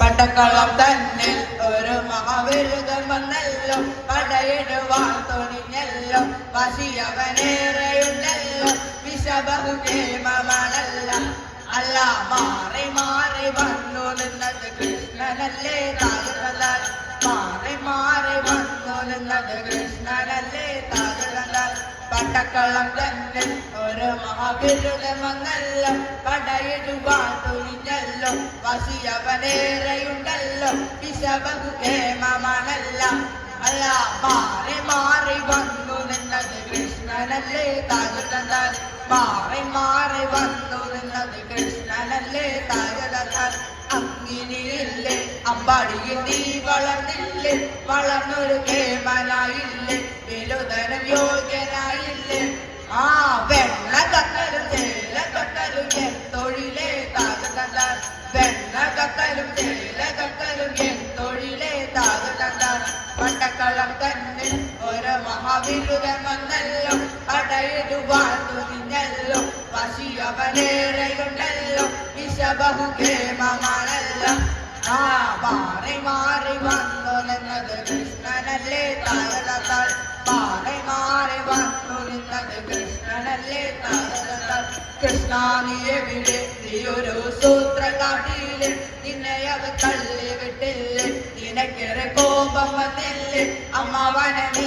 പട്ടക്കളം തന്നെ ഒരു മഹാവിരുദ്ധം വന്നല്ലോ. പടയിടുവാൻ തുണിഞ്ഞല്ലോ വശിയവനേറെയുണ്ടല്ലോ വിഷബഹുക്ഷേമമാണല്ല അല്ല മാറി മാറി വന്നു നിന്നത് കൃഷ്ണനല്ലേ താഴ്ന്നതാൽ മാറി മാറി വന്നു നിന്നത് താകുന്നതാൽ പട്ടക്കളം തന്നെ ഒരു മഹാബിരുദം വന്നല്ലോ. പടയിടുവാൻ തുനിഞ്ഞല്ലോ വസിയവനേറെയുണ്ടല്ലോ. വിഷബഹുക്ഷേമമാണല്ല അല്ല മാറി മാറി വന്നു നിന്നത് കൃഷ്ണനല്ലേ. താകുന്നതാൽ മാറി മാറി വന്നു നിന്നത് കൃഷ്ണനല്ലേ. താകുന്നതാൽ അങ്ങിനിയില്ലേ. അമ്പാടിയിൽ നീ വളർന്നില്ലേ. വളർന്നൊരു കേമനായില്ലേ വിലുതരം ഒരു മഹാവിരുദം വന്നല്ലോ അടയിടുവാൻ തുനിഞ്ഞല്ലോ വശിയവനേറെയുണ്ടല്ലോ വിഷബഹുക്ഷേമമാണല്ലോ ആ മാറി മാറി വന്നു നിന്നത് കൃഷ്ണനല്ലേ താരതാൽ മാറി മാറി വന്നു നിന്നത് കൃഷ്ണനല്ലേ താരതാൽ കൃഷ്ണ നീ എവിടെ നീ ഒരു സൂത്ര കാട്ടിയില്ലേ നിന്നെ അവ തള്ളി വിട്ടില്ലേ നിനക്കേറെ കോപം വന്നില്ലേ? അമ്മാവനെ നീ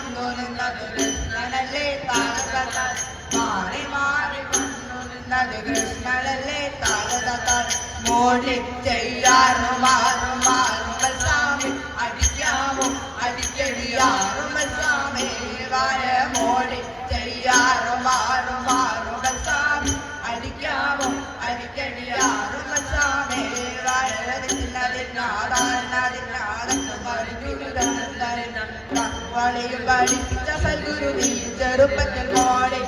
കൃഷ്ണനല്ലേ നീ ചെറുപ്പത്തിൽ മോടി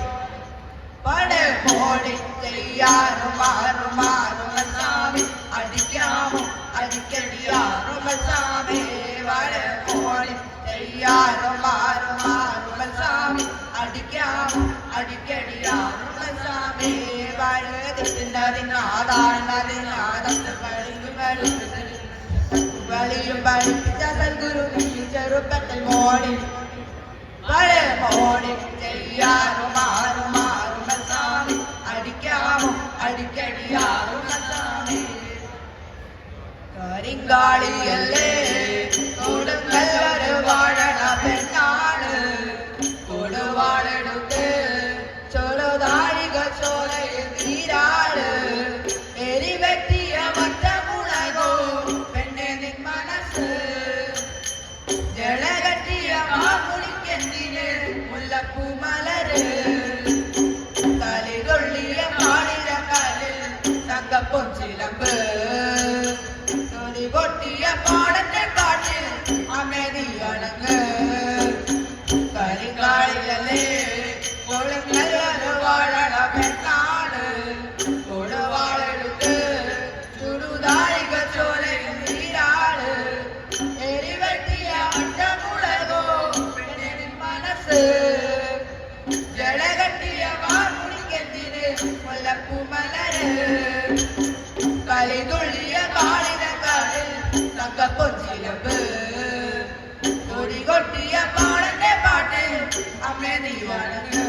ചെയ്യാറും മാറും മാറും സ്വാമി അടിക്കാമോ അടിക്കടിയാറും സ്വാമി വളിയും പഠിപ്പിച്ച സദ്ഗുരു നീ ചെറുപ്പത്തിൽ മോടി. പഴ മോടി ചെയ്യാറും മാറും മാറും സ്വാമി അടിക്കാമോ അടിക്കടിയാറും സ്വാമി കരിങ്കാളിയല്ലേ കൊടുക്കല്ലൊരു മുല്ലപ്പൂ മലര് തലികൊള്ളിയ കാളിര കാലിൽ തങ്കപ്പൊച്ചിലമ്പ് തൊലി പൊട്ടിയ പാടത്തെ കാട്ടിൽ അമേതി അണങ്ങ് കരിങ്കാളിലല്ലേ കൊളുങ്ങല്ലൊരു கலைதொழிய காலினங்களில் தங்க பொஞ்சிலம்பு கொடி கொட்டிய பாடத்தை பாட்டு அம்மே நீ வணங்கு